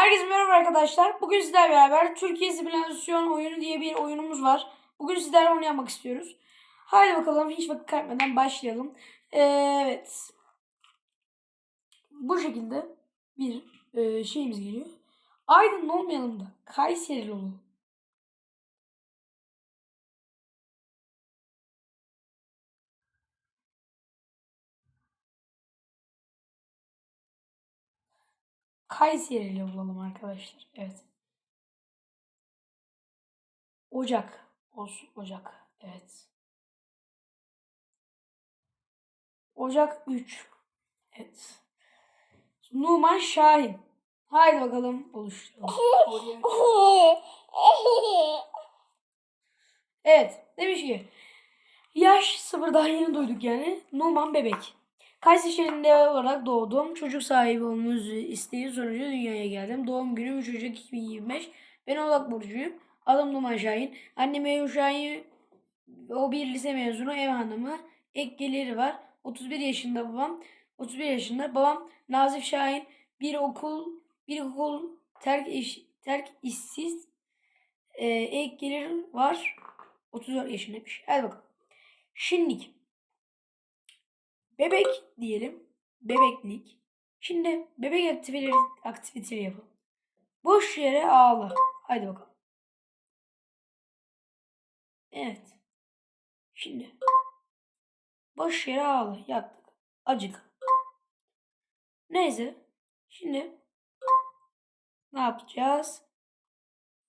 Herkese merhaba arkadaşlar. Bugün sizlerle beraber Türkiye Simülasyon Oyunu diye bir oyunumuz var. Bugün sizlerle onu yapmak istiyoruz. Haydi bakalım hiç vakit kaybetmeden başlayalım. Ee, evet. Bu şekilde bir e, şeyimiz geliyor. Aydın olmayalım da Kayserili olalım. Kayserili olalım arkadaşlar. Evet. Ocak olsun. Ocak. Evet. Ocak 3. Evet. Numan Şahin. Haydi bakalım oluşturalım. Evet. Demiş ki yaş sıfır daha yeni duyduk yani. Numan Bebek. Kayseri şehrinde olarak doğdum. Çocuk sahibi olmanız isteği sonucu dünyaya geldim. Doğum günüm 3 Ocak 2025. Ben Oğlak Burcu'yum. Adım Numan Şahin. Annem Evim Şahin. O bir lise mezunu ev hanımı. Ek geliri var. 31 yaşında babam. 31 yaşında. Babam Nazif Şahin. Bir okul bir okul terk iş, terk işsiz. Ee, ek gelir var. 34 yaşındaymış. Hadi bakalım. Şimdilik. Bebek diyelim. Bebeklik. Şimdi bebek aktiviteleri, aktiviteleri yapalım. Boş yere ağla. Haydi bakalım. Evet. Şimdi. Boş yere ağla. Yattık. Acık. Neyse. Şimdi. Ne yapacağız?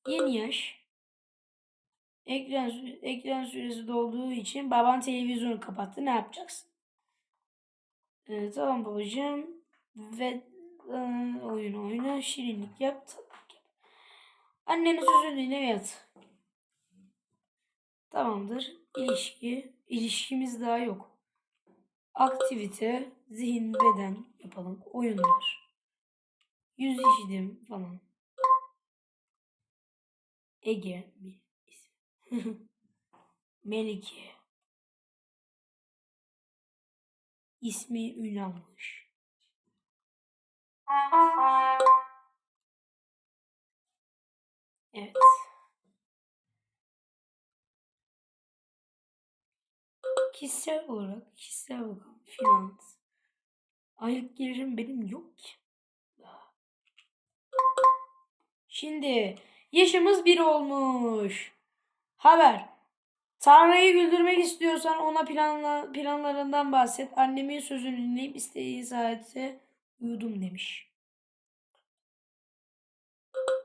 Yeni yaş. Ekran, ekran süresi dolduğu için baban televizyonu kapattı. Ne yapacaksın? Ee, tamam babacığım. Ve e, oyun oyna. Şirinlik yap. Annenin sözünü dinle yat. Tamamdır. İlişki. İlişkimiz daha yok. Aktivite. Zihin, beden yapalım. Oyunlar. Yüz işidim falan. Ege bir isim. Melike. İsmi ün almış. Evet. Kişisel olarak, kişisel bakalım. Finans. Aylık gelirim benim yok ki. Şimdi yaşımız bir olmuş. Haber. Tanrı'yı güldürmek istiyorsan ona planla, planlarından bahset. Annemin sözünü dinleyip istediği saate uyudum demiş.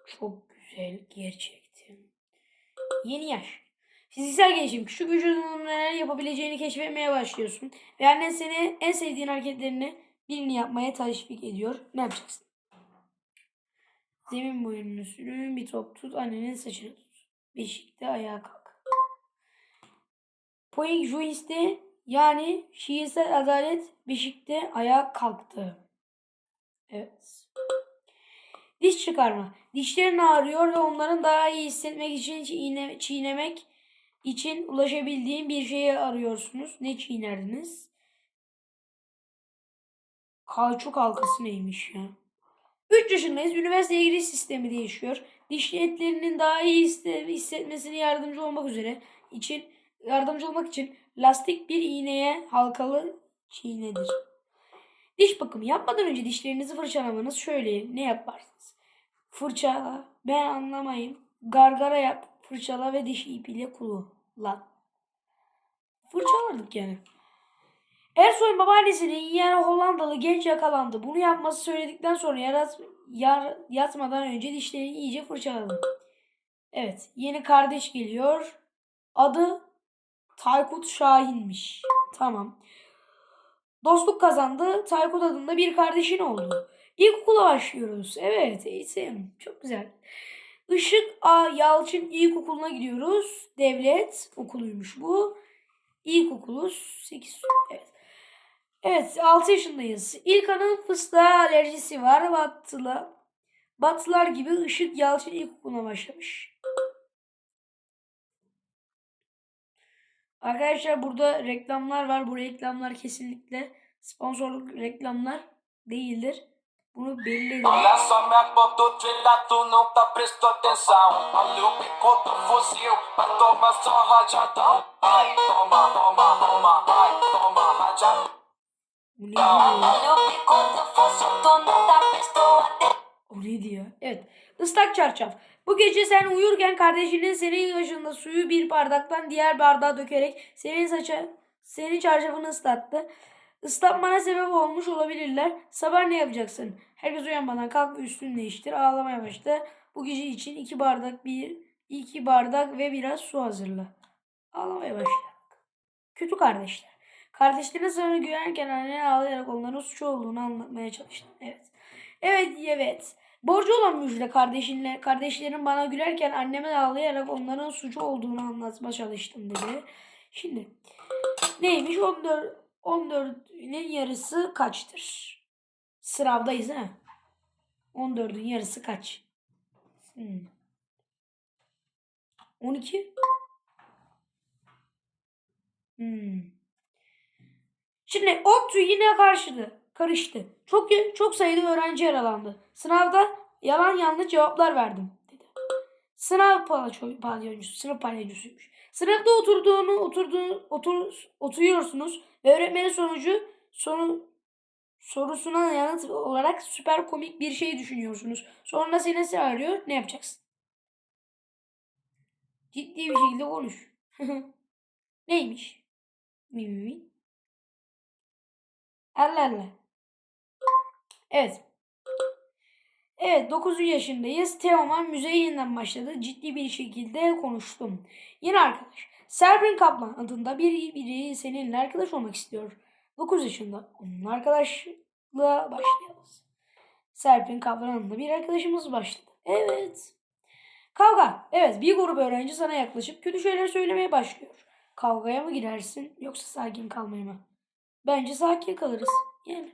Çok güzel gerçekten. Yeni yaş. Fiziksel gelişim. Küçük vücudunun neler yapabileceğini keşfetmeye başlıyorsun. Ve annen seni en sevdiğin hareketlerini birini yapmaya teşvik ediyor. Ne yapacaksın? Zemin boyunun sürün bir top tut. Annenin saçını tut. Beşikte ayağa kalk. Poing Juice'de yani şiirsel adalet Beşik'te ayağa kalktı. Evet. Diş çıkarma. Dişlerin ağrıyor ve onların daha iyi hissetmek için çiğne, çiğnemek için ulaşabildiğin bir şeyi arıyorsunuz. Ne çiğnerdiniz? Kauçuk halkası neymiş ya? 3 yaşındayız. Üniversiteye giriş sistemi değişiyor. Dişli etlerinin daha iyi hisse- hissetmesine yardımcı olmak üzere için yardımcı olmak için lastik bir iğneye halkalı çiğnedir. Diş bakımı yapmadan önce dişlerinizi fırçalamanız şöyle ne yaparsınız? Fırçala, ben anlamayayım. Gargara yap, fırçala ve diş ipiyle kullan. Fırçalardık yani. Ersoy'un babaannesinin yiyen Hollandalı genç yakalandı. Bunu yapması söyledikten sonra yarat, yar, yatmadan önce dişlerini iyice fırçaladı. Evet, yeni kardeş geliyor. Adı Taykut Şahin'miş. Tamam. Dostluk kazandı. Taykut adında bir kardeşin oldu. İlkokula başlıyoruz. Evet, eğitim. Çok güzel. Işık A. Yalçın İlkokulu'na gidiyoruz. Devlet okuluymuş bu. İlkokulu 8. Evet. Evet 6 yaşındayız. İlkan'ın fıstığa alerjisi var. Battıla, Battılar gibi Işık Yalçın İlkokulu'na başlamış. Arkadaşlar burada reklamlar var. Bu reklamlar kesinlikle sponsorluk reklamlar değildir. Bunu belli. Bu ne diyor? Olha o bico do fuzil, tu nunca prestou atenção. O ne diyor? Evet. Islak çarşaf. Bu gece sen uyurken kardeşinin senin yaşında suyu bir bardaktan diğer bardağa dökerek senin saça senin çarşafını ıslattı. Islatmana sebep olmuş olabilirler. Sabah ne yapacaksın? Herkes uyanmadan kalk ve üstünü değiştir. Ağlamaya başla. Bu gece için iki bardak bir iki bardak ve biraz su hazırla. Ağlamaya başla. Kötü kardeşler. Kardeşlerine sana güvenirken annene ağlayarak onların suç olduğunu anlatmaya çalıştın. Evet. Evet evet. Borcu olan müjde kardeşinle kardeşlerim bana gülerken anneme ağlayarak onların suçu olduğunu anlatmaya çalıştım dedi. Şimdi neymiş 14 14'ün yarısı kaçtır? Sınavdayız ha. 14'ün yarısı kaç? Hmm. 12 Hmm. Şimdi ODTÜ yine karşıdı, karıştı. Çok çok sayıda öğrenci yaralandı. Sınavda yalan yanlış cevaplar verdim dedi. Sınav palyoncusu, sınıf palyoncusuymuş. Sınıfta oturduğunu, oturduğunu, otur, oturuyorsunuz ve öğretmenin sonucu sonu sorusuna yanıt olarak süper komik bir şey düşünüyorsunuz. Sonra seni arıyor, ne yapacaksın? Ciddi bir şekilde konuş. Neymiş? Mi mi mi? Allah Allah. Evet. Evet 9 yaşındayız. Teoman müzeye yeniden başladı. Ciddi bir şekilde konuştum. Yeni arkadaş. Serpin Kaplan adında bir biri seninle arkadaş olmak istiyor. 9 yaşında. Onun arkadaşlığa başlayalım. Serpin Kaplan adında bir arkadaşımız başladı. Evet. Kavga. Evet bir grup öğrenci sana yaklaşıp kötü şeyler söylemeye başlıyor. Kavgaya mı girersin yoksa sakin kalmaya mı? Bence sakin kalırız. Yani.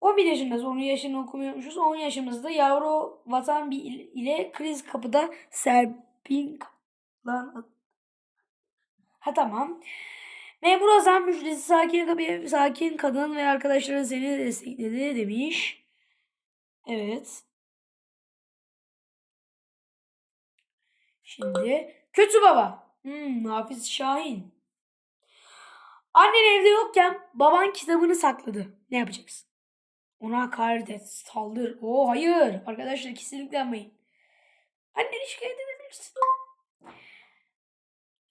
11 yaşındayız. 10 yaşını okumuyormuşuz. 10 yaşımızda yavru vatan bir il- ile kriz kapıda Serpin lan Ha tamam. Memur Hasan müjdesi sakin, sakin kadın ve arkadaşları seni destekledi demiş. Evet. Şimdi kötü baba. Hmm, Hafiz Şahin. Annen evde yokken baban kitabını sakladı. Ne yapacaksın? Ona hakaret et, saldır. Oo hayır. Arkadaşlar kesinlikle yapmayın. Anneni şikayet edebilirsin.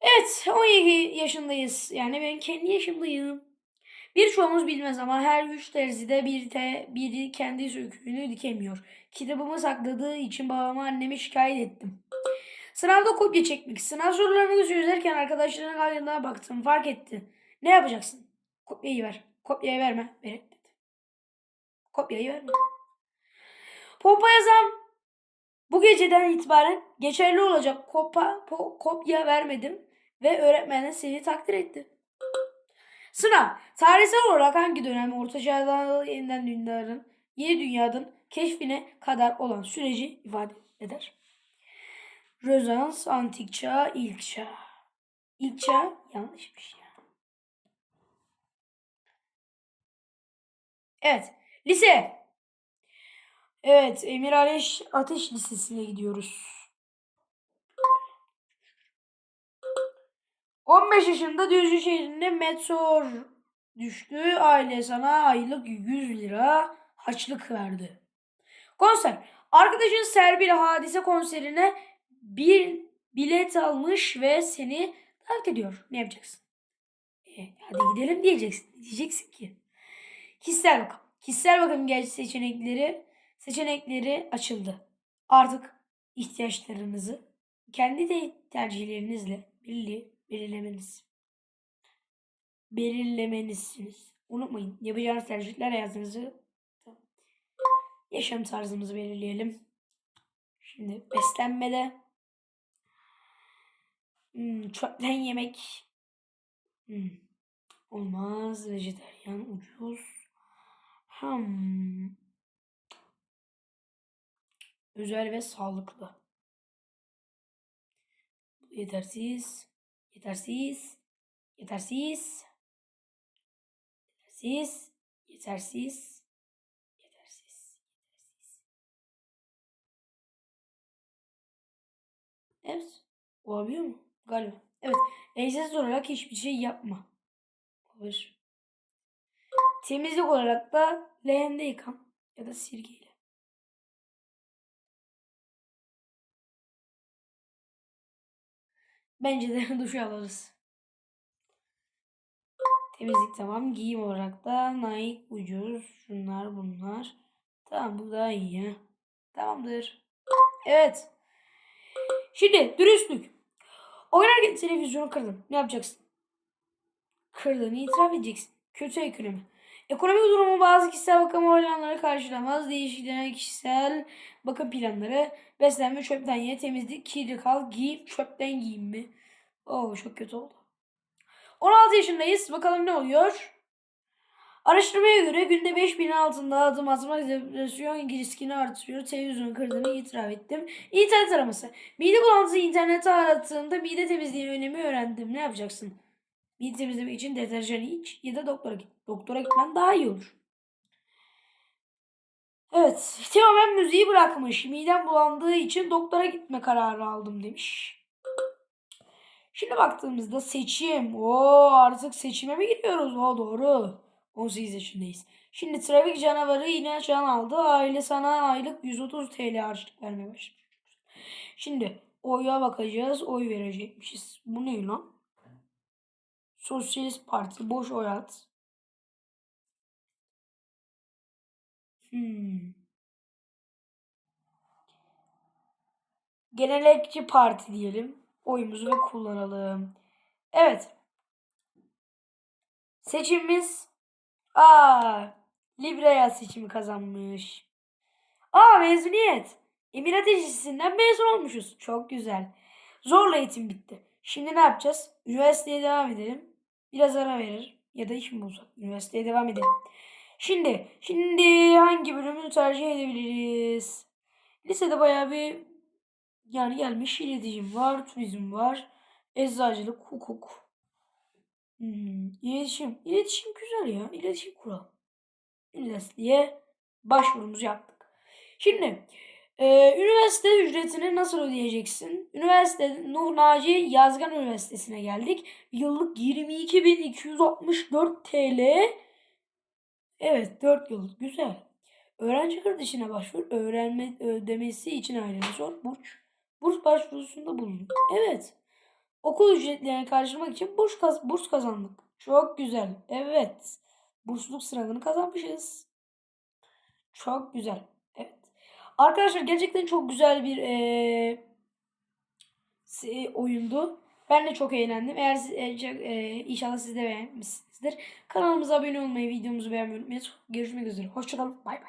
Evet 17 yaşındayız. Yani ben kendi yaşımdayım. Birçoğumuz bilmez ama her üç terzide bir te, biri kendi söküğünü dikemiyor. Kitabımı sakladığı için babama annemi şikayet ettim. Sınavda kopya çekmek. Sınav sorularını çözerken arkadaşlarının kaydına baktım. Fark etti. Ne yapacaksın? Kopyayı ver. Kopyayı verme. Ver dedi. Kopyayı verme. Pompa yazam. Bu geceden itibaren geçerli olacak kopa, po- kopya vermedim ve öğretmenin seni takdir etti. Sınav. Tarihsel olarak hangi dönem Orta Çağ'dan yeniden dünyanın, yeni dünyanın keşfine kadar olan süreci ifade eder? Rönesans, antik çağ, ilk çağ. İlk çağ yanlışmış ya. Evet. Lise. Evet. Emir Ateş, Ateş Lisesi'ne gidiyoruz. 15 yaşında Düzce şehrinde meteor düştü. Aile sana aylık 100 lira harçlık verdi. Konser. Arkadaşın Serbil Hadise konserine bir bilet almış ve seni davet ediyor. Ne yapacaksın? E, hadi gidelim diyeceksin. Diyeceksin ki? Kişisel bakım. Kişisel bakım genç seçenekleri seçenekleri açıldı. Artık ihtiyaçlarınızı kendi de tercihlerinizle belli belirlemeniz. Belirlemenisiniz. Unutmayın. Yapacağınız tercihler hayatınızı yaşam tarzımızı belirleyelim. Şimdi beslenmede hmm, çöpten yemek hmm, olmaz. Vejetaryen ucuz. Hmm. Özel ve sağlıklı. Yetersiz. Yetersiz. Yetersiz. Yetersiz. Yetersiz. Yetersiz. Yetersiz. Evet. Olabiliyor mu? Galiba. Evet. Egzersiz olarak hiçbir şey yapma. Olur. Temizlik olarak da leğende yıkan ya da sirkeyle. Bence de duş alırız. Temizlik tamam. Giyim olarak da Nike ucuz. Şunlar bunlar. Tamam bu daha iyi ya. Tamamdır. Evet. Şimdi dürüstlük. Oynarken televizyonu kırdın. Ne yapacaksın? Kırdığını itiraf edeceksin. Kötü ekonomi. Ekonomik durumu bazı kişisel bakım oranları karşılamaz. Değişikliğine kişisel bakım planları. Beslenme, çöpten ye, temizlik, kirli kal, giyim, çöpten giyim mi? Oo çok kötü oldu. 16 yaşındayız. Bakalım ne oluyor? Araştırmaya göre günde 5000 altında adım atmak depresyon riskini artırıyor. Televizyonu kırdığını itiraf ettim. İnternet araması. Mide bulantısı internette arattığında mide temizliği önemi öğrendim. Ne yapacaksın? Mide temizlemek için deterjan iç ya da doktora git. Doktora gitmen daha iyi olur. Evet. Teomen müziği bırakmış. Midem bulandığı için doktora gitme kararı aldım demiş. Şimdi baktığımızda seçim. Oo artık seçime mi gidiyoruz? O doğru. 18 yaşındayız. Şimdi trafik canavarı yine can aldı. Aile sana aylık 130 TL harçlık vermeye başlamış. Şimdi oya bakacağız. Oy verecekmişiz. Bu ne lan? Sosyalist Parti. Boş oy at. Hmm. Gelenekçi Parti diyelim. Oyumuzu ve kullanalım. Evet. Seçimimiz Aa, Libre'ya seçimi kazanmış. Aa mezuniyet. Emirat Eclisi'nden mezun olmuşuz. Çok güzel. Zorla eğitim bitti. Şimdi ne yapacağız? Üniversiteye devam edelim. Biraz ara verir. Ya da iş mi bulsak? Üniversiteye devam edelim. Şimdi, şimdi hangi bölümü tercih edebiliriz? Lisede bayağı bir yani gelmiş iletişim var, turizm var, eczacılık, hukuk. Hmm, iletişim. İletişim güzel ya. İletişim kural. Üniversiteye başvurumuzu yaptık. Şimdi e, üniversite ücretini nasıl ödeyeceksin? Üniversite Nuh Naci Yazgan Üniversitesi'ne geldik. Yıllık 22.264 TL. Evet 4 yıl. Güzel. Öğrenci kardeşine başvur. Öğrenme ödemesi için ailene sor. Burs. Burs başvurusunda bulun. Evet. Okul ücretlerini karşılamak için burs, kaz burs kazandık. Çok güzel. Evet. Bursluluk sınavını kazanmışız. Çok güzel. Arkadaşlar gerçekten çok güzel bir si- oyundu. Ben de çok eğlendim. Eğer siz, e, e, inşallah siz de beğenmişsinizdir. Kanalımıza abone olmayı, videomuzu beğenmeyi unutmayın. Görüşmek üzere. Hoşçakalın. Bay bay.